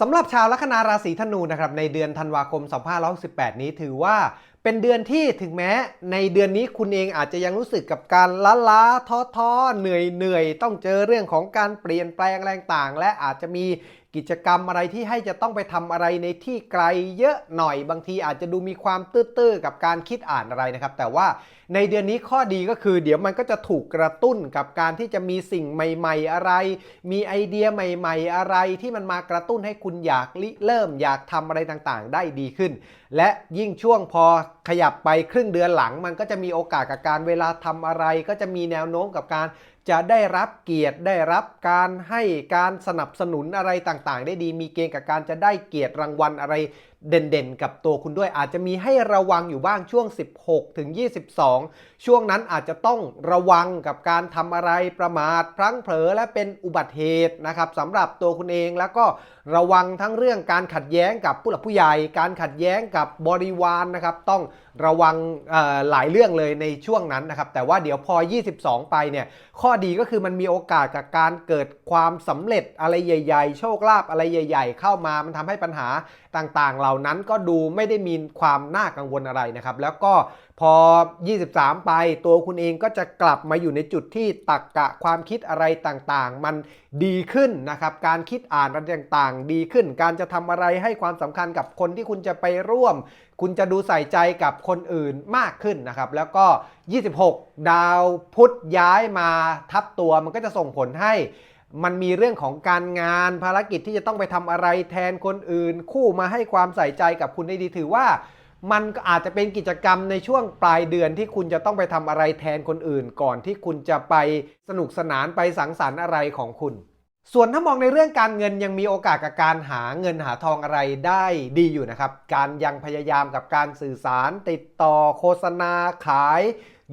สำหรับชาวลัคนาราศีธนูนะครับในเดือนธันวาคม 2568 นี้ถือว่า เป็นเดือนที่ถึงแม้ ในเดือนนี้คุณเองอาจจะยังรู้สึกกับการล้าล้าท้อท้อเหนื่อยเหนื่อยต้องเจอเรื่องของการเปลี่ยนแปลงแรงต่าง และอาจจะมีกิจกรรมอะไรที่ให้จะต้องไปทำอะไรในที่ไกลเยอะหน่อยบางทีอาจจะดูมีความตื้อๆกับการคิดอ่านอะไรนะครับ แต่ว่าในเดือนนี้ข้อดีก็คือ เดี๋ยวมันก็จะถูกกระตุ้นกับการที่จะมีสิ่งใหม่ ๆ อะไร มีไอเดียใหม่ ๆ อะไรที่มันมากระตุ้นให้คุณอยากริเริ่มอยากทำอะไรต่างๆ ได้ดีขึ้นและยิ่งช่วงพอขยับไปครึ่งเดือนหลัง มันก็จะมีโอกาสกับการเวลาทำอะไร ก็จะมีแนวโน้มกับการจะได้รับเกียรติได้รับการให้การสนับสนุนอะไรต่างๆ ได้ดีมีเกณฑ์กับการจะได้เกียรติรางวัลอะไร เด่นๆ กับตัวคุณด้วยอาจจะมีให้ระวังอยู่บ้างช่วง 16 ถึง 22 ช่วงนั้นอาจจะต้องระวังกับการทำอะไรประมาทพลั้งเผลอและเป็นอุบัติเหตุนะครับสำหรับตัวคุณเองแล้วก็ระวังทั้งเรื่องการขัดแย้งกับผู้หลักผู้ใหญ่ การขัดแย้งกับบริวารนนะครับต้องระวังหลายเรื่องเลยในช่วงนั้นนะครับ แต่ว่าเดี๋ยวพอ 22 ไปเนี่ยข้อดีก็คือมันมีโอกาสกับการเกิดความสำเร็จอะไรใหญ่ ๆ โชคลาภอะไรใหญ่ ๆ เข้ามามันทำให้ปัญหา ต่างๆ เหล่านั้นก็ดูไม่ได้มีความน่ากังวลอะไรนะครับ แล้วก็พอ 23 ไปตัวคุณเองก็จะกลับมาอยู่ในจุดที่ตักกะความคิดอะไรต่างๆ มันดีขึ้นนะครับ การคิดอ่านอะไรต่างๆ ดีขึ้น การจะทำอะไรให้ความสำคัญกับคนที่คุณจะไปร่วม คุณจะดูใส่ใจกับคนอื่นมากขึ้นนะครับ แล้วก็ 26 ดาวพุธย้ายมาทับตัวมันก็จะส่งผลให้ มันมีเรื่องของการงานภารกิจที่จะต้องไปทำอะไรแทนคนอื่น คู่มาให้ความใส่ใจกับคุณได้ดีถือว่า มันก็อาจจะเป็นกิจกรรมในช่วงปลายเดือนที่คุณจะต้องไปทำอะไรแทนคนอื่น ก่อนที่คุณจะไปสนุกสนานไปสังสรรค์อะไรของคุณ ส่วนถ้ามองในเรื่องการเงินยังมีโอกาสกับการหาเงินหาทองอะไรได้ดีอยู่นะครับ การยังพยายามกับการสื่อสาร ติดต่อโฆษณาขาย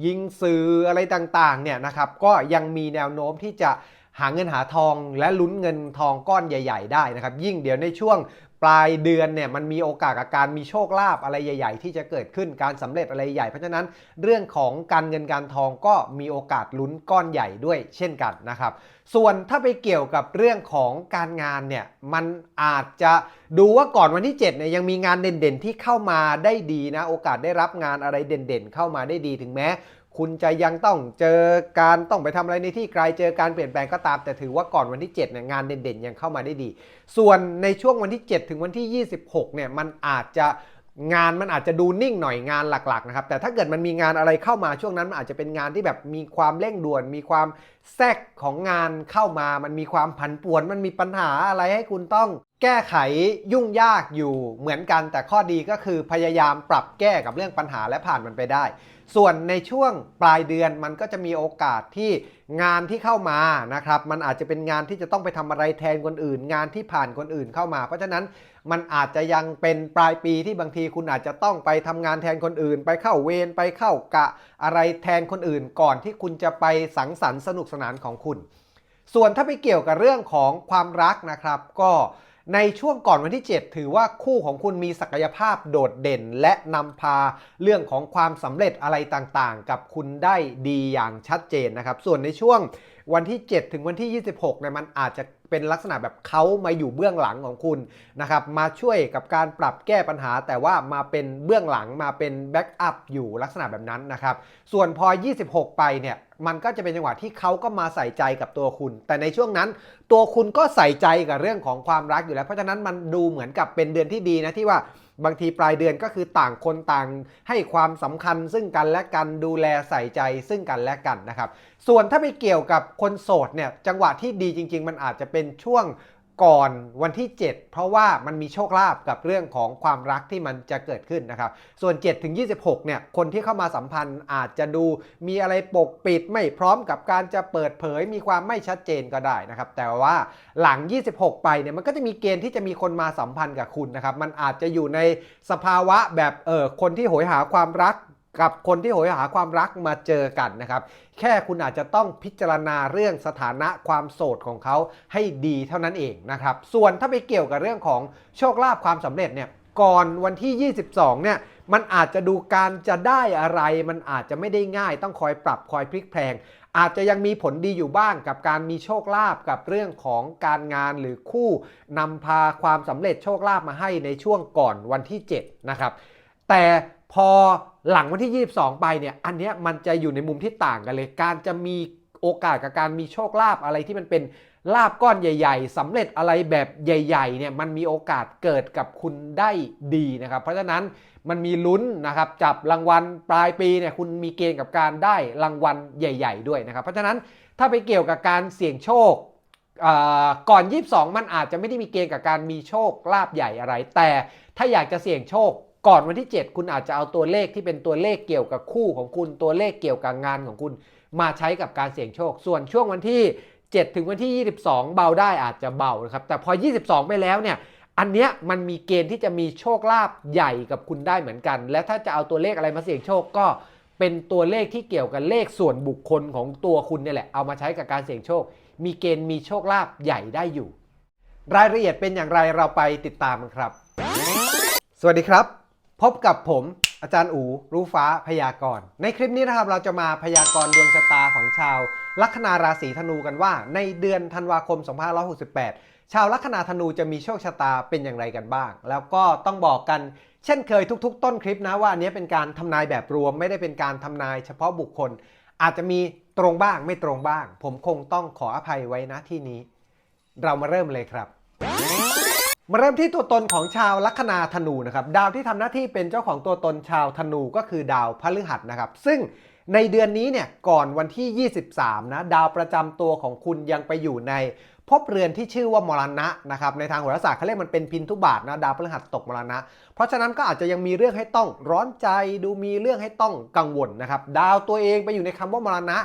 ยิงสื่ออะไรต่างๆเนี่ยนะครับก็ยังมีแนวโน้มที่จะ หาเงินหาทองและลุ้นเงินทองก้อนใหญ่ ๆ ได้นะครับ ยิ่งเดี๋ยวในช่วงปลายเดือนเนี่ยมันมีโอกาสกับการมีโชคลาภอะไรใหญ่ ๆ ที่จะเกิดขึ้นการสำเร็จอะไรใหญ่เพราะฉะนั้นเรื่องของการเงินการทองก็มีโอกาสลุ้นก้อนใหญ่ด้วยเช่นกันนะครับ ส่วนถ้าไปเกี่ยวกับเรื่องของการงานเนี่ยมันอาจจะดูว่าก่อนวันที่7เนี่ยยังมีงานเด่นๆที่เข้ามาได้ดีนะ โอกาสได้รับงานอะไรเด่นๆ เข้ามาได้ดีถึงแม้ คุณจะยังต้องเจอการต้องไปทำอะไรในที่ไกลเจอการเปลี่ยนแปลงก็ตาม แต่ถือว่าก่อนวันที่7เนี่ยงานเด่นๆ ยังเข้ามาได้ดี ส่วนในช่วงวันที่ 7 ถึงวันที่ 26เนี่ยมันอาจจะงานมันอาจจะดูนิ่งหน่อยงานหลักๆนะครับแต่ถ้าเกิดมันมีงานอะไรเข้ามาช่วงนั้นมันอาจจะเป็นงานที่แบบมีความเร่งด่วน มีความแทรกของงานเข้ามา มันมีความผันป่วน มันมีปัญหาอะไรให้คุณต้องแก้ไขยุ่งยากอยู่เหมือนกันแต่ข้อดีก็คือพยายามปรับแก้กับเรื่องปัญหาและผ่านมันไปได้ ส่วนในช่วงปลายเดือนมันก็จะมีโอกาสที่งานที่เข้ามานะครับ มันอาจจะเป็นงานที่จะต้องไปทำอะไรแทนคนอื่น งานที่ผ่านคนอื่นเข้ามา เพราะฉะนั้นมันอาจจะยังเป็นปลายปีที่บางทีคุณอาจจะต้องไปทำงานแทนคนอื่น ไปเข้าเวรไปเข้ากะอะไรแทนคนอื่น ก่อนที่คุณจะไปสังสรรค์สนุกสนานของคุณ ส่วนถ้าไปเกี่ยวกับเรื่องของความรักนะครับก็ ในช่วงก่อนวันที่ 7 ถือว่าคู่ของคุณมีศักยภาพโดดเด่น และนำพาเรื่องของความสำเร็จอะไรต่างๆ กับคุณได้ดีอย่างชัดเจนนะครับ ส่วนในช่วง วันที่ 7 ถึงวันที่ 26เนี่ยมันอาจจะเป็นลักษณะแบบเขามาอยู่เบื้องหลังของคุณนะครับมาช่วยกับการปรับแก้ปัญหา แต่ว่ามาเป็นเบื้องหลังมาเป็นแบ็กอัพอยู่ลักษณะแบบนั้นนะครับส่วนพอ 26 ไปเนี่ยมันก็จะเป็นจังหวะที่เขาก็มาใส่ใจกับตัวคุณ แต่ในช่วงนั้น ตัวคุณก็ใส่ใจกับเรื่องของความรักอยู่แล้ว เพราะฉะนั้นมันดูเหมือนกับเป็นเดือนที่ดีนะที่ว่า บางทีปลายเดือนก็คือต่างคนต่างให้ความสำคัญซึ่งกันและกันดูแลใส่ใจซึ่งกันและกันนะครับ ส่วนถ้าไปเกี่ยวกับคนโสดเนี่ยจังหวะที่ดีจริง ๆ มันอาจจะเป็นช่วง ก่อนวันที่ 7 เพราะว่ามันมีโชคลาภกับเรื่องของความรักที่มันจะเกิดขึ้นนะครับ ส่วน7ถึง26 เนี่ย คนที่เข้ามาสัมพันธ์อาจจะดูมีอะไรปกปิดไม่พร้อมกับการจะเปิดเผย มีความไม่ชัดเจนก็ได้นะครับ แต่ว่าหลัง 26 ไปเนี่ยมันก็จะมีเกณฑ์ที่จะมีคนมาสัมพันธ์กับคุณนะครับ มันอาจจะอยู่ในสภาวะแบบเออคนที่โหยหาความรัก กับคนที่โหยหาความรักมาเจอกันนะครับ แค่คุณอาจจะต้องพิจารณาเรื่องสถานะความโสดของเขาให้ดีเท่านั้นเองนะครับ ส่วนถ้าไปเกี่ยวกับเรื่องของโชคลาภความสำเร็จเนี่ยก่อนวันที่ 22 เนี่ย มันอาจจะดูการจะได้อะไร มันอาจจะไม่ได้ง่าย ต้องคอยปรับคอยพลิกแพลง อาจจะยังมีผลดีอยู่บ้างกับการมีโชคลาภกับเรื่องของการงานหรือคู่นำพาความสำเร็จโชคลาภมาให้ในช่วงก่อนวันที่ 7 นะครับ แต่ พอหลังวันที่ 22 ไปเนี่ย อันเนี้ยมันจะอยู่ในมุมที่ต่างกันเลย การจะมีโอกาสกับการมีโชคลาภอะไรที่มันเป็นลาบก้อนใหญ่ ๆสำเร็จอะไรแบบใหญ่ๆเนี่ยมันมีโอกาสเกิดกับคุณได้ดีนะครับ เพราะฉะนั้นมันมีลุ้นนะครับจับรางวัลปลายปีเนี่ยคุณมีเกณฑ์กับการได้รางวัลใหญ่ ๆ ด้วยนะครับ เพราะฉะนั้นถ้าไปเกี่ยวกับการเสี่ยงโชคอ่าก่อน 22 มันอาจจะไม่ได้มีเกณฑ์กับการมีโชคลาภใหญ่อะไร แต่ถ้าอยากจะเสี่ยงโชค ก่อนวันที่ 7 คุณอาจจะเอาตัวเลขที่เป็นตัวเลขเกี่ยวกับคู่ของคุณตัวเลขเกี่ยวกับงานของคุณ มาใช้กับการเสี่ยงโชค ส่วนช่วงวันที่ 7 ถึงวันที่ 22 เบาได้อาจจะเบานะครับแต่พอ 22 ไปแล้วเนี่ยอันเนี้ยมันมีเกณฑ์ที่จะมีโชคลาภใหญ่กับคุณได้เหมือนกัน และถ้าจะเอาตัวเลขอะไรมาเสี่ยงโชคก็เป็นตัวเลขที่เกี่ยวกับเลขส่วนบุคคลของตัวคุณเนี่ยแหละเอามาใช้กับการเสี่ยงโชค มีเกณฑ์มีโชคลาภใหญ่ได้อยู่ รายละเอียดเป็นอย่างไรเราไปติดตามกันครับ สวัสดีครับ พบกับผมอาจารย์อูรู้ฟ้าพยากรณ์ ในคลิปนี้นะครับเราจะมาพยากรณ์ดวงชะตาของชาว ลัคนาราศีธนูกันว่า ในเดือนธันวาคม 2568 ชาวลัคนาธนูจะมีโชคชะตาเป็นอย่างไรกันบ้าง แล้วก็ต้องบอกกันเช่นเคยทุก ๆ ต้นคลิปนะว่าอันนี้เป็นการทำนายแบบรวมไม่ได้เป็นการทำนายเฉพาะบุคคล อาจจะมีตรงบ้างไม่ตรงบ้าง ผมคงต้องขออภัยไว้นะที่นี้ เรามาเริ่มเลยครับ มาเริ่มที่ตัวตนของชาวลัคนาธนูนะครับดาวที่ทำหน้าที่เป็นเจ้าของตัวตนชาวธนูก็คือดาวพฤหัสนะครับ ซึ่งในเดือนนี้เนี่ยก่อนวันที่ 23 นะ ดาวประจำตัวของคุณยังไปอยู่ในภพเรือนที่ชื่อว่ามรณะนะครับในทางโหราศาสตร์เขาเรียกมันเป็นพินทุบาทนะดาวพฤหัสตกมรณะ เพราะฉะนั้นก็อาจจะยังมีเรื่องให้ต้องร้อนใจดูมีเรื่องให้ต้องกังวลนะครับดาวตัวเองไปอยู่ในคำว่ามรณะ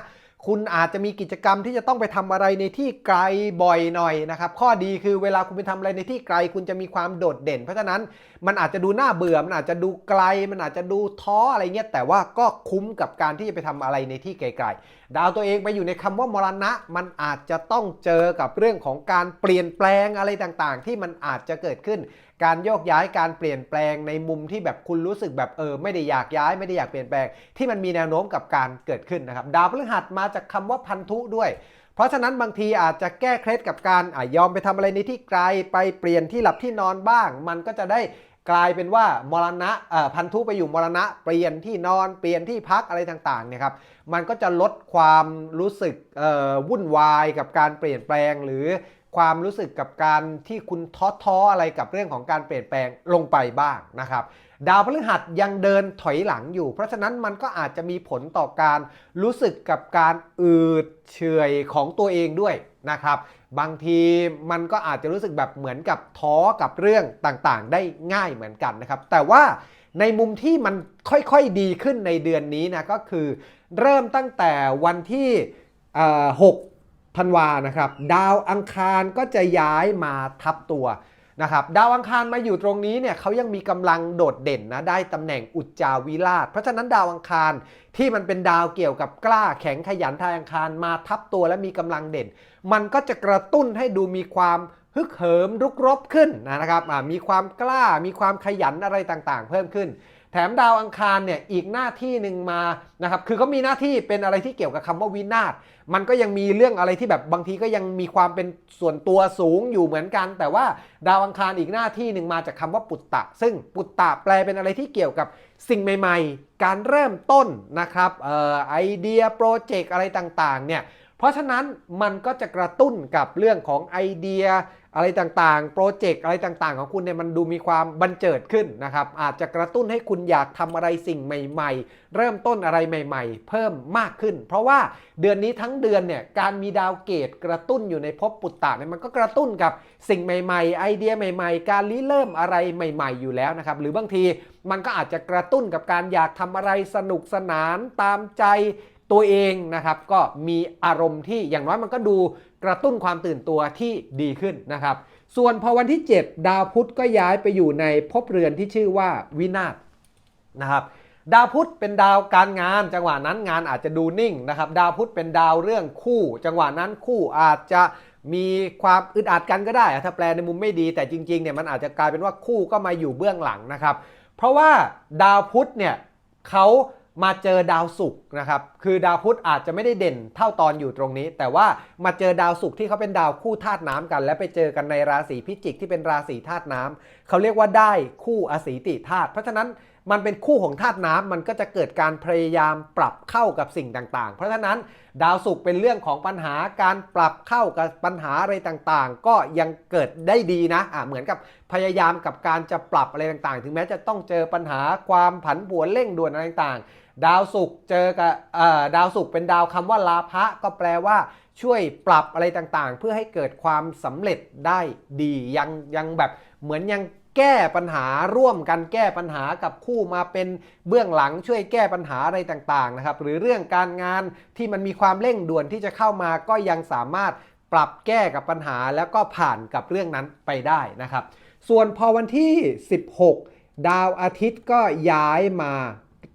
คุณอาจจะมีกิจกรรมที่จะต้องไปทำอะไรในที่ไกลบ่อยหน่อยนะครับ ข้อดีคือเวลาคุณไปทำอะไรในที่ไกล คุณจะมีความโดดเด่น เพราะฉะนั้นมันอาจจะดูน่าเบื่อ มันอาจจะดูไกล มันอาจจะดูท้ออะไรเงี้ย แต่ว่าก็คุ้มกับการที่จะไปทำอะไรในที่ไกลๆ ดาวตัวเองไปอยู่ในคำว่ามรณะ มันอาจจะต้องเจอกับเรื่องของการเปลี่ยนแปลงอะไรต่างๆ ที่มันอาจจะเกิดขึ้น การโยกย้ายการเปลี่ยนแปลงในมุมที่แบบคุณรู้สึกแบบเออไม่ได้อยากย้ายไม่ได้อยากเปลี่ยนแปลง ที่มันมีแนวโน้มกับการเกิดขึ้นนะครับดาวพฤหัสมาจากคำว่าพันธุด้วย เพราะฉะนั้นบางทีอาจจะแก้เคล็ดกับการอะยอมไปทำอะไรในที่ไกลไปเปลี่ยนที่หลับที่นอนบ้าง มันก็จะได้กลายเป็นว่ามรณะพันธุไปอยู่มรณะ เปลี่ยนที่นอนเปลี่ยนที่พักอะไรต่างๆเนี่ยครับมันก็จะลดความรู้สึกวุ่นวายกับการเปลี่ยนแปลงหรือ ความรู้สึกกับการที่คุณท้อท้ออะไรกับเรื่องของการเปลี่ยนแปลงลงไปบ้างนะครับ ดาวพฤหัสยังเดินถอยหลังอยู่ เพราะฉะนั้นมันก็อาจจะมีผลต่อการรู้สึกกับการอืดเฉยของตัวเองด้วยนะครับ บางทีมันก็อาจจะรู้สึกแบบเหมือนกับท้อกับเรื่องต่างๆ ได้ง่ายเหมือนกันนะครับ แต่ว่าในมุมที่มันค่อยๆดีขึ้นในเดือนนี้นะก็คือ เริ่มตั้งแต่วันที่ 6 ธันวานะครับ ดาวอังคารก็จะย้ายมาทับตัวนะครับดาวอังคารมาอยู่ตรงนี้เนี่ยเขายังมีกำลังโดดเด่นนะได้ตำแหน่งอุจจาวิราช เพราะฉะนั้นดาวอังคารที่มันเป็นดาวเกี่ยวกับกล้าแข็งขยันทายอังคารมาทับตัวและมีกำลังเด่น มันก็จะกระตุ้นให้ดูมีความฮึกเหิมรุกรบขึ้นนะครับมีความกล้ามีความขยันอะไรต่างๆ เพิ่มขึ้น แถมดาวอังคารเนี่ยอีกหน้าที่หนึ่งมานะครับคือเขามีหน้าที่เป็นอะไรที่เกี่ยวกับคำว่าวินาศมันก็ยังมีเรื่องอะไรที่แบบบางทีก็ยังมีความเป็นส่วนตัวสูงอยู่เหมือนกัน แต่ว่าดาวอังคารอีกหน้าที่หนึ่งมาจากคำว่าปุตตะ ซึ่งปุตตะแปลเป็นอะไรที่เกี่ยวกับสิ่งใหม่ ๆ การเริ่มต้นนะครับออไอเดียโปรเจกต์อะไรต่างๆเนี่ยเพราะฉะนั้นมันก็จะกระตุ้นกับเรื่องของไอเดีย อะไรต่างๆ โปรเจกต์อะไรต่างๆ ของคุณเนี่ยมันดูมีความบันเจิดขึ้นนะครับ อาจจะกระตุ้นให้คุณอยากทำอะไรสิ่งใหม่ๆ เริ่มต้นอะไรใหม่ๆ เพิ่มมากขึ้น เพราะว่าเดือนนี้ทั้งเดือนเนี่ยการมีดาวเกตกระตุ้นอยู่ในภพปุตตะเนี่ยมันก็กระตุ้นกับสิ่งใหม่ๆ ไอเดียใหม่ ๆ การริเริ่มอะไรใหม่ ๆ อยู่แล้วนะครับ หรือบางทีมันก็อาจจะกระตุ้นกับการอยากทำอะไรสนุกสนานตามใจ ตัวเองนะครับก็มีอารมณ์ที่อย่างน้อยมันก็ดูกระตุ้นความตื่นตัวที่ดีขึ้นนะครับ ส่วนพอวันที่ 7 ดาวพุธก็ย้ายไปอยู่ในภพเรือนที่ชื่อว่าวินาศนะครับดาวพุธเป็นดาวการงาน จังหวะนั้นงานอาจจะดูนิ่งนะครับ ดาวพุธเป็นดาวเรื่องคู่ จังหวะนั้นคู่อาจจะมีความอึดอัดกันก็ได้ ถ้าแปลในมุมไม่ดีแต่จริงๆเนี่ยมันอาจจะกลายเป็นว่าคู่ก็มาอยู่เบื้องหลังนะครับ เพราะว่าดาวพุธเนี่ยเขา มาเจอดาวศุกร์นะครับคือดาวพุธอาจจะไม่ได้เด่นเท่าตอนอยู่ตรงนี้ แต่ว่ามาเจอดาวศุกร์ที่เขาเป็นดาวคู่ธาตุน้ำกัน และไปเจอกันในราศีพิจิกที่เป็นราศีธาตุน้ำเขาเรียกว่าได้คู่อสีติธาตุเพราะฉะนั้นมันเป็นคู่ของธาตุน้ำมันก็จะเกิดการพยายามปรับเข้ากับสิ่งต่างๆ เพราะฉะนั้นดาวศุกร์เป็นเรื่องของปัญหาการปรับเข้ากับปัญหาอะไรต่างๆ ก็ยังเกิดได้ดีนะอะเหมือนกับพยายามกับการจะปรับอะไรต่างๆ ถึงแม้จะต้องเจอปัญหาความผันผวนเร่งด่วนอะไรต่างๆ ดาวศุกร์เจอกับดาวศุกร์เป็นดาวคำว่าลาภะก็แปลว่าช่วยปรับอะไรต่างๆ เพื่อให้เกิดความสำเร็จได้ดียังยังแบบเหมือนยังแก้ปัญหาร่วมกันแก้ปัญหากับคู่มาเป็นเบื้องหลังช่วยแก้ปัญหาอะไรต่างๆนะครับ หรือเรื่องการงานที่มันมีความเร่งด่วนที่จะเข้ามาก็ยังสามารถปรับแก้กับปัญหาแล้วก็ผ่านกับเรื่องนั้นไปได้นะครับ ส่วนพอวันที่ 16 ดาวอาทิตย์ก็ย้ายมา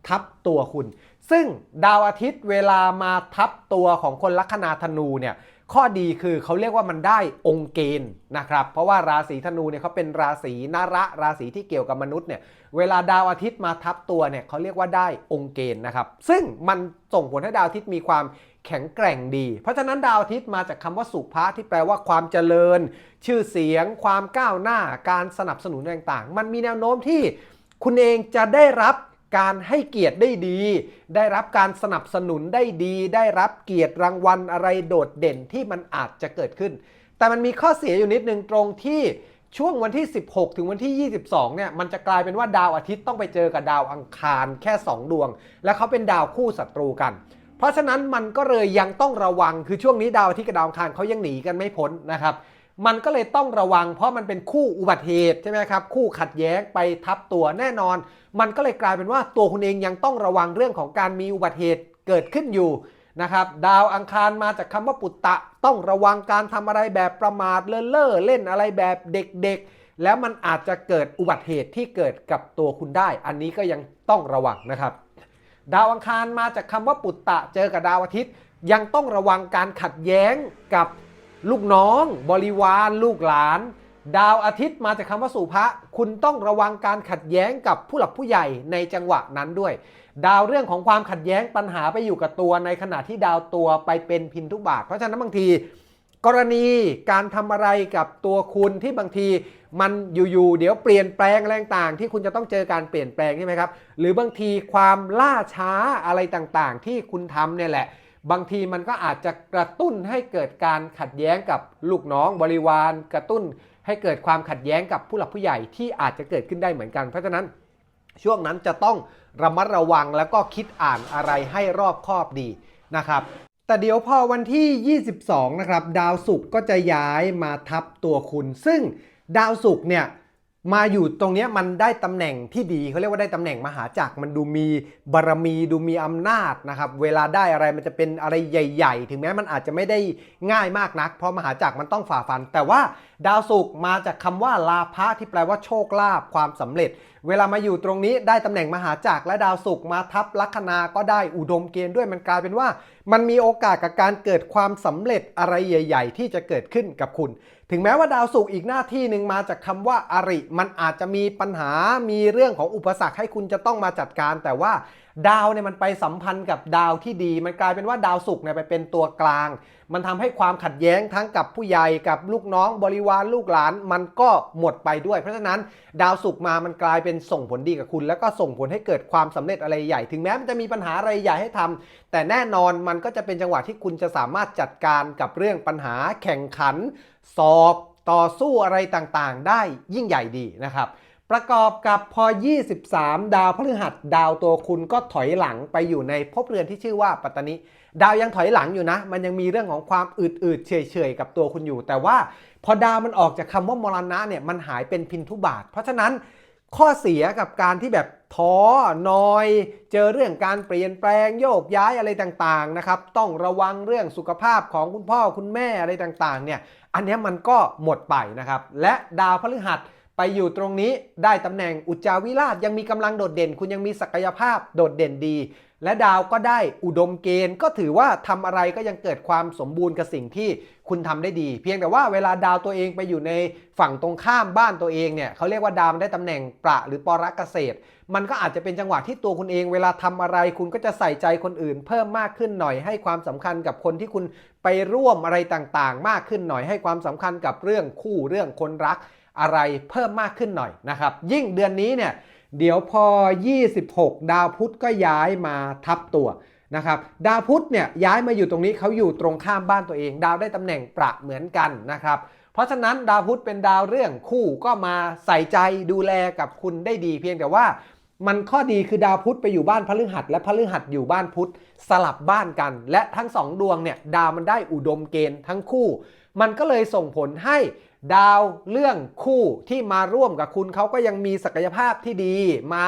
ทับตัวคุณ ซึ่งดาวอาทิตย์เวลามาทับตัวของคนลัคนาธนูเนี่ยข้อดีคือเขาเรียกว่ามันได้องค์เกณฑ์นะครับเพราะว่าราศีธนูเนี่ยเขาเป็นราศีนาระราศีที่เกี่ยวกับมนุษย์เนี่ยเวลาดาวอาทิตย์มาทับตัวเนี่ยเขาเรียกว่าได้องค์เกณฑ์นะครับซึ่งมันส่งผลให้ดาวอาทิตย์มีความแข็งแกร่งดี เพราะฉะนั้นดาวอาทิตย์มาจากคำว่าสุภาที่แปลว่าความเจริญ ชื่อเสียง ความก้าวหน้า การสนับสนุนต่างๆ มันมีแนวโน้มที่คุณเองจะได้รับ การให้เกียรติได้ดี ได้รับการสนับสนุนได้ดี ได้รับเกียรติรางวัลอะไรโดดเด่นที่มันอาจจะเกิดขึ้น แต่มันมีข้อเสียอยู่นิดนึงตรงที่ช่วงวันที่ 16 ถึงวันที่ 22 เนี่ย มันจะกลายเป็นว่าดาวอาทิตย์ต้องไปเจอกับดาวอังคารแค่ 2 ดวง และเขาเป็นดาวคู่ศัตรูกัน เพราะฉะนั้นมันก็เลยยังต้องระวัง คือช่วงนี้ดาวอาทิตย์กับดาวอังคารเขายังหนีกันไม่พ้นนะครับ มันก็เลยต้องระวัง เพราะมันเป็นคู่อุบัติเหตุใช่ไหมครับ คู่ขัดแย้งไปทับตัวแน่นอน มันก็เลยกลายเป็นว่าตัวคุณเองยังต้องระวังเรื่องของการมีอุบัติเหตุเกิดขึ้นอยู่นะครับดาวอังคารมาจากคำว่าปุตตะ ต้องระวังการทำอะไรแบบประมาทเลินเล่อเล่นอะไรแบบเด็กๆ แล้วมันอาจจะเกิดอุบัติเหตุที่เกิดกับตัวคุณได้ อันนี้ก็ยังต้องระวังนะครับ ดาวอังคารมาจากคำว่าปุตตะ เจอกับดาวอาทิตย์ ยังต้องระวังการขัดแย้งกับลูกน้อง บริวารลูกหลาน ดาวอาทิตย์มาจากคำว่าสุภะคุณต้องระวังการขัดแย้งกับผู้หลักผู้ใหญ่ในจังหวะนั้นด้วย ดาวเรื่องของความขัดแย้งปัญหาไปอยู่กับตัวในขณะที่ดาวตัวไปเป็นพินทุบาท เพราะฉะนั้นบางที กรณีการทำอะไรกับตัวคุณที่บางทีมันอยู่ๆเดี๋ยวเปลี่ยนแปลงอะไรต่างที่คุณจะต้องเจอการเปลี่ยนแปลงใช่ไหมครับ หรือบางทีความล่าช้าอะไรต่างๆ ที่คุณทำเนี่ยแหละบางทีมันก็อาจจะกระตุ้นให้เกิดการขัดแย้งกับลูกน้องบริวารกระตุ้น ให้เกิดความขัดแย้งกับผู้หลักผู้ใหญ่ที่อาจจะเกิดขึ้นได้เหมือนกัน เพราะฉะนั้นช่วงนั้นจะต้องระมัดระวังแล้วก็คิดอ่านอะไรให้รอบคอบดีนะครับ แต่เดี๋ยวพอวันที่ 22 นะครับ ดาวศุกร์ก็จะย้ายมาทับตัวคุณ ซึ่งดาวศุกร์เนี่ย มาอยู่ตรงนี้มันได้ตำแหน่งที่ดีเขาเรียกว่าได้ตำแหน่งมหาจักรมันดูมีบารมีดูมีอำนาจนะครับ เวลาได้อะไรมันจะเป็นอะไรใหญ่ ๆ ถึงแม้มันอาจจะไม่ได้ง่ายมากนัก เพราะมหาจักรมันต้องฝ่าฟัน แต่ว่าดาวศุกร์มาจากคำว่าลาภะที่แปลว่าโชคลาภความสำเร็จ เวลามาอยู่ตรงนี้ได้ตำแหน่งมหาจักรและดาวศุกร์มาทับลัคนาก็ได้อุดมเกณฑ์ด้วยมันกลายเป็นว่า มันมีโอกาสกับการเกิดความสำเร็จอะไรใหญ่ ๆ ที่จะเกิดขึ้นกับคุณ ถึงแม้ว่าดาวศุกร์อีกหน้าที่หนึ่งมาจากคำว่าอาริ มันอาจจะมีปัญหา มีเรื่องของอุปสรรคให้คุณจะต้องมาจัดการ แต่ว่าดาวเนี่ยมันไปสัมพันธ์กับดาวที่ดี มันกลายเป็นว่าดาวศุกร์เนี่ยไปเป็นตัวกลาง มันทำให้ความขัดแย้งทั้งกับผู้ใหญ่กับลูกน้องบริวารลูกหลานมันก็หมดไปด้วย เพราะฉะนั้นดาวศุกร์มามันกลายเป็นส่งผลดีกับคุณ แล้วก็ส่งผลให้เกิดความสำเร็จอะไรใหญ่ ถึงแม้มันจะมีปัญหาอะไรใหญ่ให้ทำแต่แน่นอนมันก็จะเป็นจังหวะที่คุณจะสามารถจัดการกับเรื่องปัญหาแข่งขัน สอบต่อสู้อะไรต่างๆ ได้ยิ่งใหญ่ดีนะครับประกอบกับพอ 23 ดาวพฤหัสดาวตัวคุณก็ถอยหลังไปอยู่ในภพเรือนที่ชื่อว่าปัตตนิ ดาวยังถอยหลังอยู่นะ มันยังมีเรื่องของความอืดๆเฉยๆกับตัวคุณอยู่ แต่ว่าพอดาวมันออกจากคำว่ามรณะเนี่ยมันหายเป็นพินทุบาท เพราะฉะนั้นข้อเสียกับการที่แบบท้อนอย เจอเรื่องการเปลี่ยนแปลงโยกย้ายอะไรต่างๆนะครับ ต้องระวังเรื่องสุขภาพของคุณพ่อคุณแม่อะไรต่างๆเนี่ย อันนี้มันก็หมดไปนะครับ และดาวพฤหัสไปอยู่ตรงนี้ได้ตำแหน่งอุจจาวิราชยังมีกำลังโดดเด่น คุณยังมีศักยภาพโดดเด่นดี และดาวก็ได้อุดมเกณฑ์ก็ถือว่าทำอะไรก็ยังเกิดความสมบูรณ์กับสิ่งที่คุณทำได้ดี เพียงแต่ว่าเวลาดาวตัวเองไปอยู่ในฝั่งตรงข้ามบ้านตัวเองเนี่ยเขาเรียกว่าดาวได้ตำแหน่งประหรือปรเกษตร มันก็อาจจะเป็นจังหวะที่ตัวคุณเองเวลาทำอะไร คุณก็จะใส่ใจคนอื่น เพิ่มมากขึ้นหน่อยให้ความสำคัญกับคนที่คุณไปร่วมอะไรต่างๆ มากขึ้นหน่อยให้ความสำคัญกับเรื่องคู่เรื่องคนรักอะไรเพิ่มมากขึ้นหน่อยนะครับยิ่งเดือนนี้เนี่ย เดี๋ยวพอ 26 ดาวพุธก็ย้ายมาทับตัวนะครับดาวพุธเนี่ยย้ายมาอยู่ตรงนี้เขาอยู่ตรงข้ามบ้านตัวเอง ดาวได้ตำแหน่งประเหมือนกันนะครับเพราะฉะนั้นดาวพุธเป็นดาวเรื่องคู่ก็มาใส่ใจดูแลกับคุณได้ดี เพียงแต่ว่ามันข้อดีคือดาวพุธไปอยู่บ้านพฤหัสและพฤหัสอยู่บ้านพุธสลับบ้านกัน และทั้งสองดวงเนี่ยดาวมันได้อุดมเกณฑ์ทั้งคู่ มันก็เลยส่งผลให้ ดาวเรื่องคู่ที่มาร่วมกับคุณเขาก็ยังมีศักยภาพที่ดี มา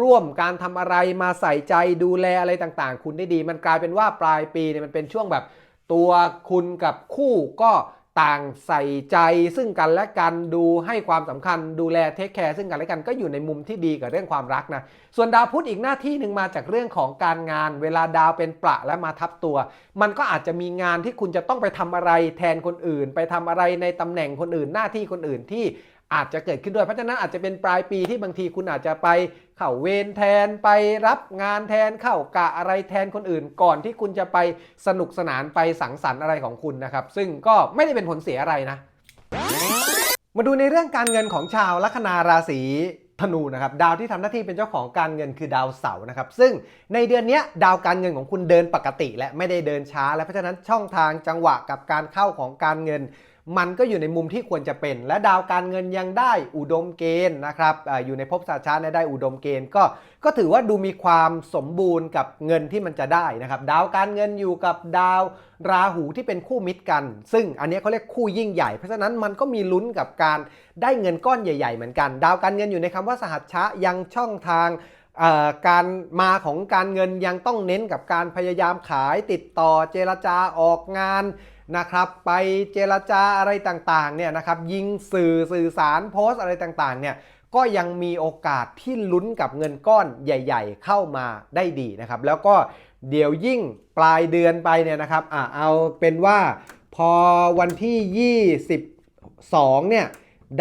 ร่วมการทำอะไรมาใส่ใจดูแลอะไรต่างๆ คุณได้ดี มันกลายเป็นว่าปลายปีเนี่ยมันเป็นช่วงแบบ ตัวคุณกับคู่ก็ ต่างใส่ใจซึ่งกันและกันดูให้ความสำคัญดูแลเทคแคร์ซึ่งกันและกันก็อยู่ในมุมที่ดีกับเรื่องความรักนะ ส่วนดาวพุธอีกหน้าที่หนึ่งมาจากเรื่องของการงาน เวลาดาวเป็นประและมาทับตัว มันก็อาจจะมีงานที่คุณจะต้องไปทำอะไรแทนคนอื่น ไปทำอะไรในตำแหน่งคนอื่นหน้าที่คนอื่นที่ อาจจะเกิดขึ้นด้วย เพราะฉะนั้นอาจจะเป็นปลายปีที่บางทีคุณอาจจะไปเข้าเวรแทนไปรับงานแทนเข้ากะอะไรแทนคนอื่น ก่อนที่คุณจะไปสนุกสนานไปสังสรรค์อะไรของคุณนะครับ ซึ่งก็ไม่ได้เป็นผลเสียอะไรนะ มาดูในเรื่องการเงินของชาวลัคนาราศีธนูนะครับดาวที่ทำหน้าที่เป็นเจ้าของการเงินคือดาวเสาร์นะครับซึ่งในเดือนนี้ดาวการเงินของคุณเดินปกติ และไม่ได้เดินช้า และเพราะฉะนั้นช่องทางจังหวะกับการเข้าของการเงิน มันก็อยู่ในมุมที่ควรจะเป็น และดาวการเงินยังได้อุดมเกณฑ์นะครับออยู่ในภพสาชาติได้อุดมเกณฑ์ก็ก็ถือว่าดูมีความสมบูรณ์กับเงินที่มันจะได้นะครับ ดาวการเงินอยู่กับดาวราหูที่เป็นคู่มิตรกัน ซึ่งอันนี้เขาเรียกคู่ยิ่งใหญ่ เพราะฉะนั้นมันก็มีลุ้นกับการได้เงินก้อนใหญ่ ๆ เหมือนกัน ดาวการเงินอยู่ในคำว่าสหัชชะยังช่องทางการมาของการเงินยังต้องเน้นกับการพยายามขายติดต่อเจรจาออกงาน นะครับไปเจรจาอะไรต่างๆเนี่ยนะครับยิงสื่อสื่อสารโพสต์อะไรต่างๆเนี่ยก็ยังมีโอกาสที่ลุ้นกับเงินก้อนใหญ่ ๆ เข้ามาได้ดีนะครับแล้วก็เดี๋ยวยิ่งปลายเดือนไปเนี่ยนะครับอะเอาเป็นว่าพอวันที่ 22เนี่ย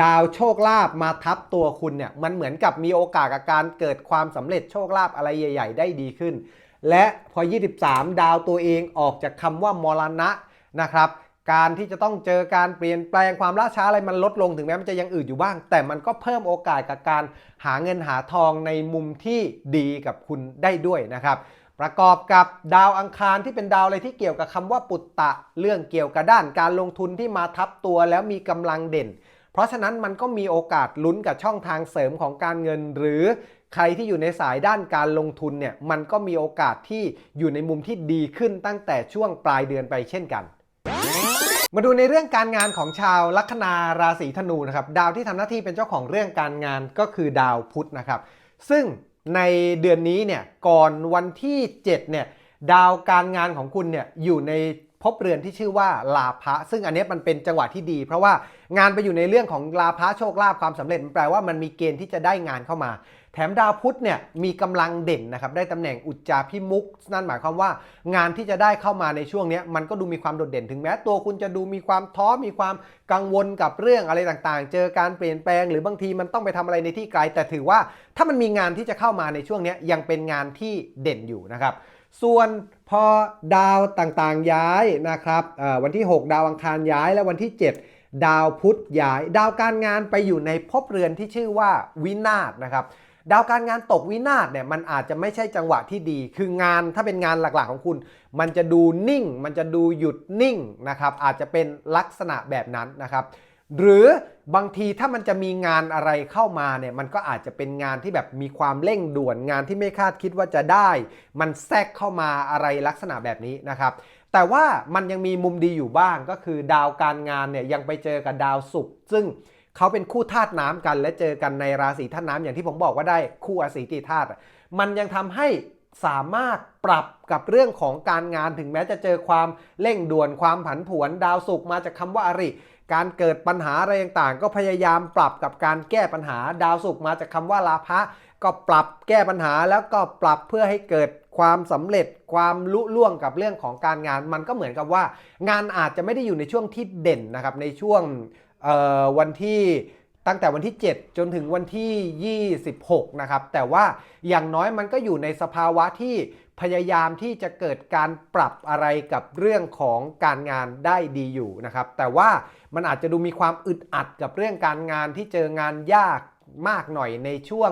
ดาวโชคลาภมาทับตัวคุณเนี่ยมันเหมือนกับมีโอกาสกับการเกิดความสำเร็จโชคลาภอะไรใหญ่ ๆ ได้ดีขึ้น และพอ 23 ดาวตัวเองออกจากคำว่ามรณะ นะครับการที่จะต้องเจอการเปลี่ยนแปลงความล่าช้าอะไรมันลดลงถึงแม้มันจะยังอืดอยู่บ้าง แต่มันก็เพิ่มโอกาสกับการหาเงินหาทองในมุมที่ดีกับคุณได้ด้วยนะครับประกอบกับดาวอังคารที่เป็นดาวอะไรที่เกี่ยวกับคำว่าปุตตะเรื่องเกี่ยวกับด้านการลงทุนที่มาทับตัวแล้วมีกำลังเด่น เพราะฉะนั้นมันก็มีโอกาสลุ้นกับช่องทางเสริมของการเงิน หรือใครที่อยู่ในสายด้านการลงทุนเนี่ยมันก็มีโอกาสที่อยู่ในมุมที่ดีขึ้นตั้งแต่ช่วงปลายเดือนไปเช่นกัน มาดูในเรื่องการงานของชาวลัคนาราศีธนูนะครับดาวที่ทำหน้าที่เป็นเจ้าของเรื่องการงานก็คือดาวพุธนะครับ ซึ่งในเดือนนี้เนี่ยก่อนวันที่7เนี่ยดาวการงานของคุณเนี่ยอยู่ในภพเรือนที่ชื่อว่าลาภะซึ่งอันนี้มันเป็นจังหวะที่ดี เพราะว่างานไปอยู่ในเรื่องของลาภะโชคลาภความสำเร็จมันแปลว่ามันมีเกณฑ์ที่จะได้งานเข้ามา แถมดาวพุธเนี่ยมีกำลังเด่นนะครับได้ตำแหน่งอุจจาพิมุกนั่นหมายความว่า งานที่จะได้เข้ามาในช่วงนี้มันก็ดูมีความโดดเด่นถึงแม้ตัวคุณจะดูมีความท้อมีความกังวลกับเรื่องอะไรต่างๆ เจอการเปลี่ยนแปลง หรือบางทีมันต้องไปทำอะไรในที่ไกล แต่ถือว่าถ้ามันมีงานที่จะเข้ามาในช่วงนี้ยังเป็นงานที่เด่นอยู่นะครับส่วนพอดาวต่างๆย้ายนะครับวันที่ 6 ดาวอังคารย้ายและวันที่ 7 ดาวพุธย้าย ดาวการงานไปอยู่ในภพเรือนที่ชื่อว่าวินาศนะครับ ดาวการงานตกวินาศเนี่ยมันอาจจะไม่ใช่จังหวะที่ดี คืองานถ้าเป็นงานหลักๆของคุณ มันจะดูนิ่ง มันจะดูหยุดนิ่งนะครับอาจจะเป็นลักษณะแบบนั้นนะครับ หรือบางทีถ้ามันจะมีงานอะไรเข้ามาเนี่ยมันก็อาจจะเป็นงานที่แบบมีความเร่งด่วนงานที่ไม่คาดคิดว่าจะได้ มันแทรกเข้ามาอะไรลักษณะแบบนี้นะครับ แต่ว่ามันยังมีมุมดีอยู่บ้างก็คือดาวการงานเนี่ยยังไปเจอกับดาวศุกร์ซึ่ง เขาเป็นคู่ธาตุน้ำกัน และเจอกันในราศีธาตุน้ำอย่างที่ผมบอกว่าได้คู่อาศีติธาตุมันยังทำให้สามารถปรับกับเรื่องของการงานถึงแม้จะเจอความเร่งด่วนความผันผวนดาวศุกร์มาจากคำว่าอริ การเกิดปัญหาอะไรต่างๆ ก็พยายามปรับกับการแก้ปัญหาดาวศุกร์มาจากคำว่าลาภะก็ปรับแก้ปัญหาแล้วก็ปรับเพื่อให้เกิดความสำเร็จความลุล่วงกับเรื่องของการงาน มันก็เหมือนกับว่า งานอาจจะไม่ได้อยู่ในช่วงที่เด่นนะครับในช่วง วันที่ตั้งแต่วันที่ 7 จนถึงวันที่ 26 นะครับ แต่ว่าอย่างน้อยมันก็อยู่ในสภาวะที่พยายามที่จะเกิดการปรับอะไรกับเรื่องของการงานได้ดีอยู่นะครับ แต่ว่ามันอาจจะดูมีความอึดอัดกับเรื่องการงานที่เจองานยากมากหน่อยในช่วง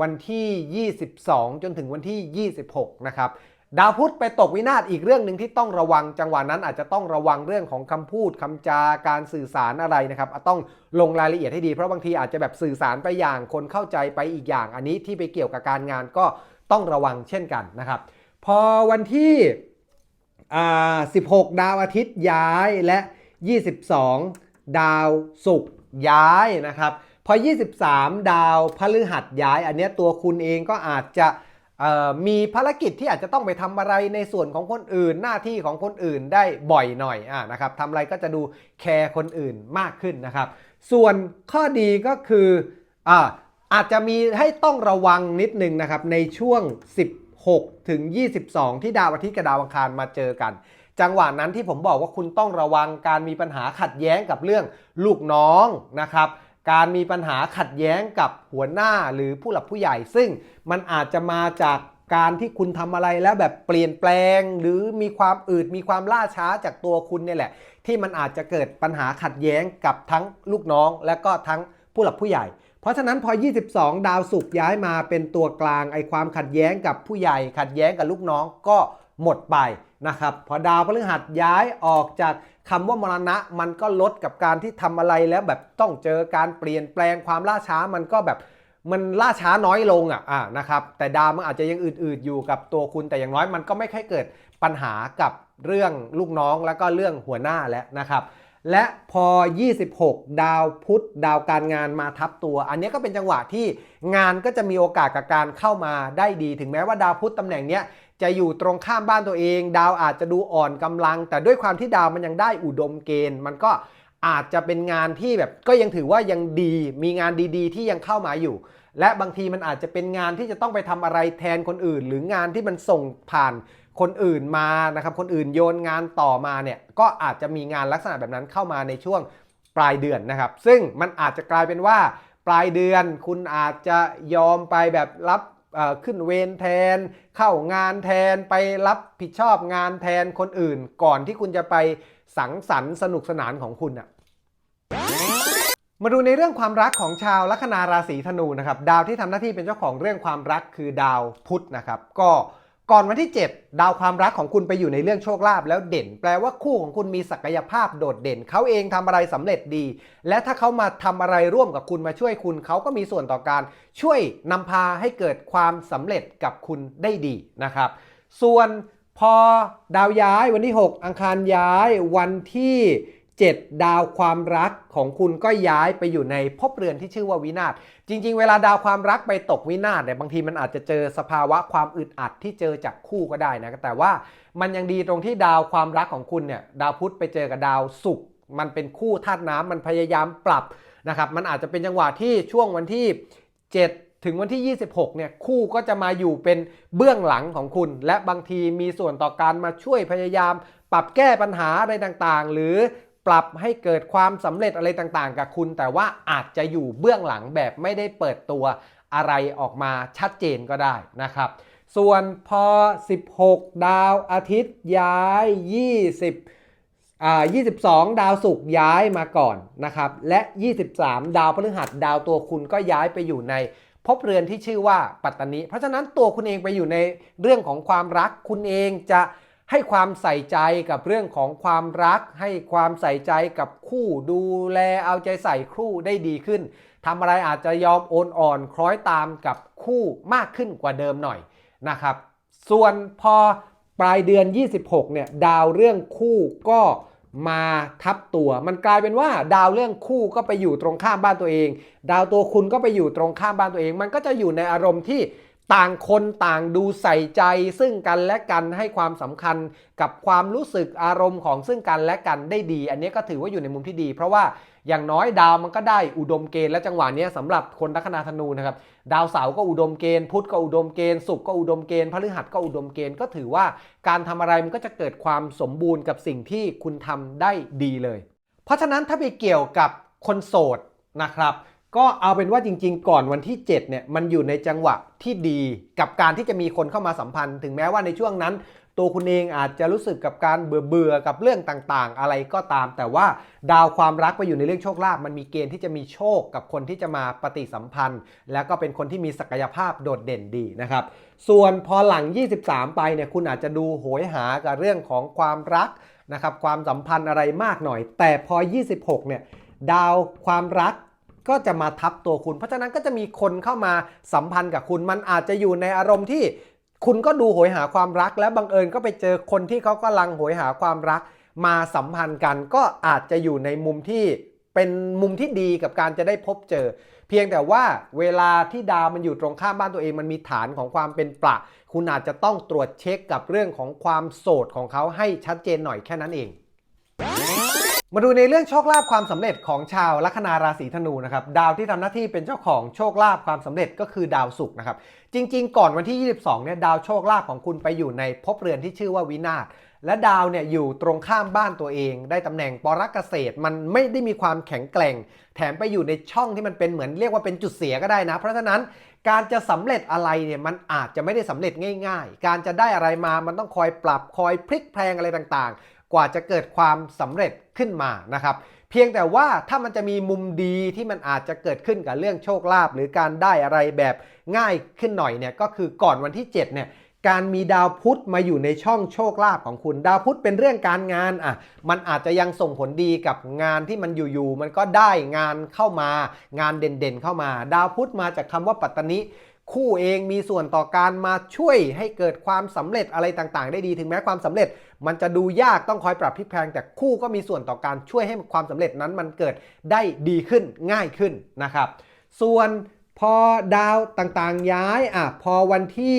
วันที่ 22 จนถึงวันที่ 26 นะครับ ดาวพุธไปตกวินาศอีกเรื่องหนึ่งที่ต้องระวังจังหวะนั้นอาจจะต้องระวังเรื่องของคำพูดคำจาการสื่อสารอะไรนะครับอะต้องลงรายละเอียดให้ดีเพราะบางทีอาจจะแบบสื่อสารไปอย่างคนเข้าใจไปอีกอย่าง อันนี้ที่ไปเกี่ยวกับการงานก็ต้องระวังเช่นกันนะครับพอวันที่ 16 ดาวอาทิตย์ย้ายและ 22 ดาวศุกร์ย้ายนะครับพอ 23 ดาวพฤหัสย้าย อันนี้ตัวคุณเองก็อาจจะ มีภารกิจที่อาจจะต้องไปทำอะไรในส่วนของคนอื่น หน้าที่ของคนอื่นได้บ่อยหน่อยอะนะครับทำอะไรก็จะดูแคร์คนอื่นมากขึ้นนะครับ ส่วนข้อดีก็คืออ่าอาจจะมีให้ต้องระวังนิดนึงนะครับในช่วง 16 ถึง 22 ที่ดาวอาทิตย์กับดาวอังคารมาเจอกัน จังหวะนั้นที่ผมบอกว่าคุณต้องระวังการมีปัญหาขัดแย้งกับเรื่องลูกน้องนะครับ การมีปัญหาขัดแย้งกับหัวหน้าหรือผู้หลักผู้ใหญ่ ซึ่งมันอาจจะมาจากการที่คุณทำอะไรแล้วแบบเปลี่ยนแปลง หรือมีความอืดมีความล่าช้าจากตัวคุณเนี่ยแหละ ที่มันอาจจะเกิดปัญหาขัดแย้งกับทั้งลูกน้อง และก็ทั้งผู้หลักผู้ใหญ่ เพราะฉะนั้นพอ 22 ดาวศุกร์ย้ายมาเป็นตัวกลางไอความขัดแย้งกับผู้ใหญ่ ขัดแย้งกับลูกน้องก็ หมดไปนะครับพอดาวพฤหัสย้ายออกจากคำว่ามรณะมันก็ลดกับการที่ทำอะไรแล้วแบบต้องเจอการเปลี่ยนแปลงความล่าช้ามันก็แบบมันล่าช้าน้อยลงอะอ่านะครับแต่ดาวมันอาจจะยังอืดๆอยู่กับตัวคุณแต่อย่างน้อยมันก็ไม่ค่อยเกิดปัญหากับเรื่องลูกน้องแล้วก็เรื่องหัวหน้าแล้วนะครับและพอ 26 ดาวพุธดาวการงานมาทับตัว อันนี้ก็เป็นจังหวะที่งานก็จะมีโอกาสกับการเข้ามาได้ดี ถึงแม้ว่าดาวพุธตำแหน่งเนี้ย จะอยู่ตรงข้ามบ้านตัวเอง ดาวอาจจะดูอ่อนกำลัง แต่ด้วยความที่ดาวมันยังได้อุดมเกณฑ์ มันก็อาจจะเป็นงานที่แบบก็ยังถือว่ายังดี มีงานดีๆ ที่ยังเข้ามาอยู่ และบางทีมันอาจจะเป็นงานที่จะต้องไปทำอะไรแทนคนอื่น หรืองานที่มันส่งผ่านคนอื่นมานะครับ คนอื่นโยนงานต่อมาเนี่ยก็อาจจะมีงานลักษณะแบบนั้นเข้ามาในช่วงปลายเดือนนะครับ ซึ่งมันอาจจะกลายเป็นว่าปลายเดือนคุณอาจจะยอมไปแบบรับ ขึ้นเวรแทน เข้างานแทนไปรับผิดชอบงานแทนคนอื่น ก่อนที่คุณจะไปสังสรรค์สนุกสนานของคุณอะมาดูในเรื่องความรักของชาวลัคนาราศีธนูนะครับ ดาวที่ทำหน้าที่เป็นเจ้าของเรื่องความรักคือดาวพุธนะครับ ก็ ก่อนวันที่ 7 ดาวความรักของคุณไปอยู่ในเรื่องโชคลาภแล้วเด่น แปลว่าคู่ของคุณมีศักยภาพโดดเด่น เขาเองทำอะไรสำเร็จดี และถ้าเขามาทำอะไรร่วมกับคุณมาช่วยคุณ เขาก็มีส่วนต่อการช่วยนำพาให้เกิดความสำเร็จกับคุณได้ดีนะครับ ส่วนพอดาวย้ายวันที่ 6 อังคารย้ายวันที่ 7 ดาวความรักของคุณก็ย้ายไปอยู่ในภพเรือนที่ชื่อว่าวินาศจริง ๆ เวลาดาวความรักไปตกวินาศเนี่ยบางทีมันอาจจะเจอสภาวะความอึดอัดที่เจอจากคู่ก็ได้นะแต่ว่ามันยังดีตรงที่ดาวความรักของคุณเนี่ยดาวพุธไปเจอกับดาวศุกร์มันเป็นคู่ธาตุน้ำมันพยายามปรับนะครับมันอาจจะเป็นจังหวะที่ช่วงวันที่ 7ถึงวันที่ 26 เนี่ย คู่ก็จะมาอยู่เป็นเบื้องหลังของคุณ และบางทีมีส่วนต่อการมาช่วยพยายาม ปรับแก้ปัญหาอะไรต่างๆ หรือ ปรับให้เกิดความสำเร็จอะไรต่างๆ กับคุณ แต่ว่าอาจจะอยู่เบื้องหลังแบบไม่ได้เปิดตัวอะไรออกมาชัดเจนก็ได้นะครับ ส่วนพอ 16 ดาวอาทิตย์ย้าย 20อ่า22 ดาวศุกร์ย้ายมาก่อนนะครับและ 23 ดาวพฤหัสดาวตัวคุณก็ย้ายไปอยู่ในภพเรือนที่ชื่อว่าปัตตานี เพราะฉะนั้นตัวคุณเองไปอยู่ในเรื่องของความรักคุณเองจะ ให้ความใส่ใจกับเรื่องของความรัก ให้ความใส่ใจกับคู่ดูแลเอาใจใส่คู่ได้ดีขึ้นทำอะไรอาจจะยอมโอนอ่อนคล้อยตามกับคู่มากขึ้นกว่าเดิมหน่อยนะครับ ส่วนพอปลายเดือน 26 เนี่ยดาวเรื่องคู่ก็มาทับตัว มันกลายเป็นว่าดาวเรื่องคู่ก็ไปอยู่ตรงข้ามบ้านตัวเอง ดาวตัวคุณก็ไปอยู่ตรงข้ามบ้านตัวเอง มันก็จะอยู่ในอารมณ์ที่ ต่างคนต่างดูใส่ใจซึ่งกันและกันให้ความสำคัญกับความรู้สึกอารมณ์ของซึ่งกันและกันได้ดี อันนี้ก็ถือว่าอยู่ในมุมที่ดี เพราะว่าอย่างน้อยดาวมันก็ได้อุดมเกณฑ์และจังหวะนี้ยสำหรับคนลัคนาธนูนะครับดาวเสาร์ก็อุดมเกณฑ์พุธก็อุดมเกณฑ์ศุกร์ก็อุดมเกณฑ์พฤหัสก็อุดมเกณฑ์ก็ถือว่าการทำอะไรมันก็จะเกิดความสมบูรณ์กับสิ่งที่คุณทำได้ดีเลย เพราะฉะนั้นถ้าไปเกี่ยวกับคนโสดนะครับ ก็เอาเป็นว่าจริง ๆ ก่อนวันที่ 7 เนี่ย มันอยู่ในจังหวะที่ดีกับการที่จะมีคนเข้ามาสัมพันธ์ ถึงแม้ว่าในช่วงนั้น ตัวคุณเองอาจจะรู้สึกกับการเบื่อเบื่อๆกับเรื่องต่างๆ อะไรก็ตาม แต่ว่าดาวความรักไปอยู่ในเรื่องโชคลาภมันมีเกณฑ์ที่จะมีโชคกับคนที่จะมาปฏิสัมพันธ์ แล้วก็เป็นคนที่มีศักยภาพโดดเด่นดีนะครับ ส่วนพอหลัง 23 ไปเนี่ยคุณอาจจะดูโหยหากับเรื่องของความรักนะครับความสัมพันธ์อะไรมากหน่อย แต่พอ 26 เนี่ยดาวความรัก ก็จะมาทับตัวคุณ เพราะฉะนั้นก็จะมีคนเข้ามาสัมพันธ์กับคุณ มันอาจจะอยู่ในอารมณ์ที่คุณก็ดูโหยหาความรัก และบังเอิญก็ไปเจอคนที่เขากำลังโหยหาความรัก มาสัมพันธ์กัน ก็อาจจะอยู่ในมุมที่เป็นมุมที่ดีกับการจะได้พบเจอ เพียงแต่ว่าเวลาที่ดาวมันอยู่ตรงข้ามบ้านตัวเองมันมีฐานของความเป็นประ คุณอาจจะต้องตรวจเช็คกับเรื่องของความโสดของเขาให้ชัดเจนหน่อยแค่นั้นเอง มาดูในเรื่องโชคลาภความสำเร็จของชาวลัคนาราศีธนูนะครับดาวที่ทำหน้าที่เป็นเจ้าของโชคลาภความสำเร็จก็คือดาวศุกร์นะครับจริง ๆ ก่อนวันที่ 22เนี่ยดาวโชคลาภของคุณไปอยู่ในภพเรือนที่ชื่อว่าวินาศและดาวเนี่ยอยู่ตรงข้ามบ้านตัวเอง ได้ตำแหน่งปรักเกษตรมันไม่ได้มีความแข็งแกร่ง แถมไปอยู่ในช่องที่มันเป็นเหมือนเรียกว่าเป็นจุดเสียก็ได้นะ เพราะฉะนั้นการจะสำเร็จอะไรเนี่ยมันอาจจะไม่ได้สำเร็จง่าย ๆ การจะได้อะไรมามันต้องคอยปรับคอยพลิกแพลงอะไรต่างๆ กว่าจะเกิดความสำเร็จขึ้นมานะครับ เพียงแต่ว่าถ้ามันจะมีมุมดีที่มันอาจจะเกิดขึ้นกับเรื่องโชคลาภหรือการได้อะไรแบบง่ายขึ้นหน่อยเนี่ยก็คือก่อนวันที่ 7 เนี่ยการมีดาวพุธมาอยู่ในช่องโชคลาภของคุณ ดาวพุธเป็นเรื่องการงานอะมันอาจจะยังส่งผลดีกับงานที่มันอยู่ๆมันก็ได้งานเข้ามางานเด่นๆเข้ามา ดาวพุธมาจากคำว่าปัตตนิ คู่เองมีส่วนต่อการมาช่วยให้เกิดความสำเร็จอะไรต่างๆ ได้ดีถึงแม้ความสำเร็จ มันจะดูยากต้องคอยปรับพลิกแพลงแต่คู่ก็มีส่วนต่อการช่วยให้ความสำเร็จนั้นมันเกิดได้ดีขึ้นง่ายขึ้นนะครับ ส่วนพอดาวต่างๆย้ายอะพอวันที่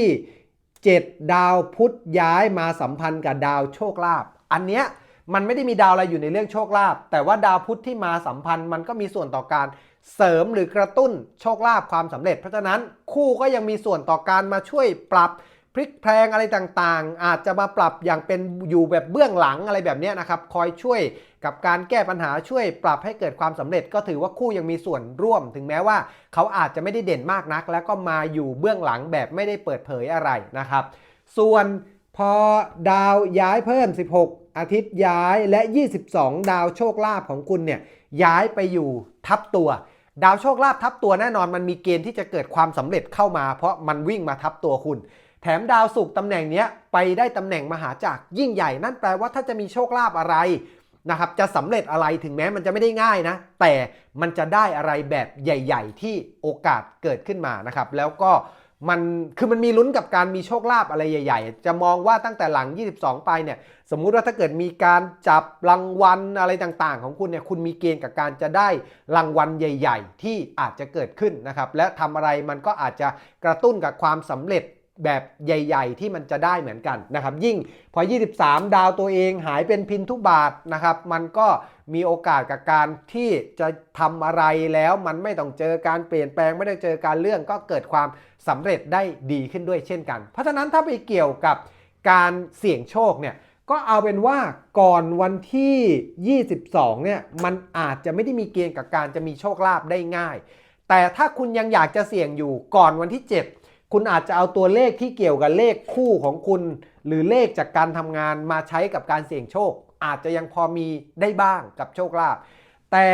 7 ดาวพุธย้ายมาสัมพันธ์กับดาวโชคลาภอันเนี้ย มันไม่ได้มีดาวอะไรอยู่ในเรื่องโชคลาภแต่ว่าดาวพุธที่มาสัมพันธ์มันก็มีส่วนต่อการเสริมหรือกระตุ้นโชคลาภความสำเร็จ เพราะฉะนั้นคู่ก็ยังมีส่วนต่อการมาช่วยปรับพลิกแพลงอะไรต่างๆ อาจจะมาปรับอย่างเป็นอยู่แบบเบื้องหลังอะไรแบบนี้นะครับ คอยช่วยกับการแก้ปัญหาช่วยปรับให้เกิดความสำเร็จ ก็ถือว่าคู่ยังมีส่วนร่วม ถึงแม้ว่าเขาอาจจะไม่ได้เด่นมากนัก แล้วก็มาอยู่เบื้องหลังแบบไม่ได้เปิดเผยอะไรนะครับ ส่วน อดาวย้ายเพิ่ม 16 อาทิตย์ย้ายและ 22 ดาวโชคลาภของคุณเนี่ยย้ายไปอยู่ทับตัว ดาวโชคลาภทับตัวแน่นอนมันมีเกณฑ์ที่จะเกิดความสำเร็จเข้ามา เพราะมันวิ่งมาทับตัวคุณ แถมดาวศุกร์ตำแหน่งเนี้ยไปได้ตำแหน่งมหาจักรยิ่งใหญ่นั่นแปลว่าถ้าจะมีโชคลาภอะไรนะครับจะสำเร็จอะไรถึงแม้มันจะไม่ได้ง่ายนะ แต่มันจะได้อะไรแบบใหญ่ ๆ ที่โอกาสเกิดขึ้นมานะครับ แล้วก็ มันคือมันมีลุ้นกับการมีโชคลาภอะไรใหญ่ ๆ จะมองว่าตั้งแต่หลัง 22 ไปเนี่ย สมมุติว่าถ้าเกิดมีการจับรางวัลอะไรต่างๆ ของคุณเนี่ย คุณมีเกณฑ์กับการจะได้รางวัลใหญ่ ๆ ที่อาจจะเกิดขึ้นนะครับ และทำอะไรมันก็อาจจะกระตุ้นกับความสำเร็จแบบใหญ่ ๆ ที่มันจะได้เหมือนกันนะครับ ยิ่งพอ 23 ดาวตัวเองหายเป็นพินทุบาทนะครับ มันก็มีโอกาสกับการที่จะทำอะไรแล้วมันไม่ต้องเจอการเปลี่ยนแปลงไม่ได้เจอการเรื่องก็เกิดความ สำเร็จได้ดีขึ้นด้วยเช่นกัน เพราะฉะนั้นถ้าไปเกี่ยวกับการเสี่ยงโชคเนี่ยก็เอาเป็นว่าก่อนวันที่ 22 เนี่ยมันอาจจะไม่ได้มีเกณฑ์กับการจะมีโชคลาภได้ง่าย แต่ถ้าคุณยังอยากจะเสี่ยงอยู่ก่อนวันที่ 7 คุณอาจจะเอาตัวเลขที่เกี่ยวกับเลขคู่ของคุณ หรือเลขจากการทำงานมาใช้กับการเสี่ยงโชค อาจจะยังพอมีได้บ้างกับโชคลาภแต่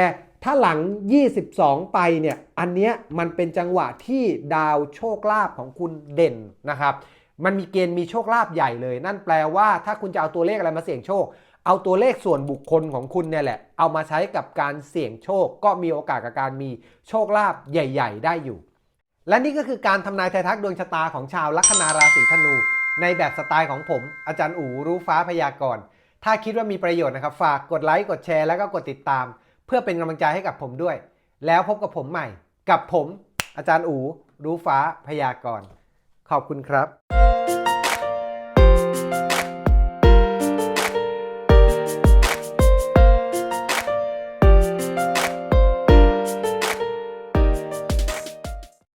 ถ้าหลัง 22 ไปเนี่ยอันเนี้ยมันเป็นจังหวะที่ดาวโชคลาภของคุณเด่นนะครับ มันมีเกณฑ์มีโชคลาภใหญ่เลย นั่นแปลว่าถ้าคุณจะเอาตัวเลขอะไรมาเสี่ยงโชค เอาตัวเลขส่วนบุคคลของคุณเนี่ยแหละ เอามาใช้กับการเสี่ยงโชค ก็มีโอกาสกับการมีโชคลาภใหญ่ ๆ ได้อยู่ และนี่ก็คือการทำนายทายทักดวงชะตาของชาวลัคนาราศีธนู ในแบบสไตล์ของผม อาจารย์อู๋รู้ฟ้าพยากรณ์ถ้าคิดว่ามีประโยชน์นะครับ ฝากกดไลค์กดแชร์แล้วก็กดติดตาม เพื่อเป็นกำลังใจให้กับผมด้วย แล้วพบกับผมใหม่ กับผม อาจารย์อู๋รู้ฟ้าพยากรณ์ ขอบคุณครับ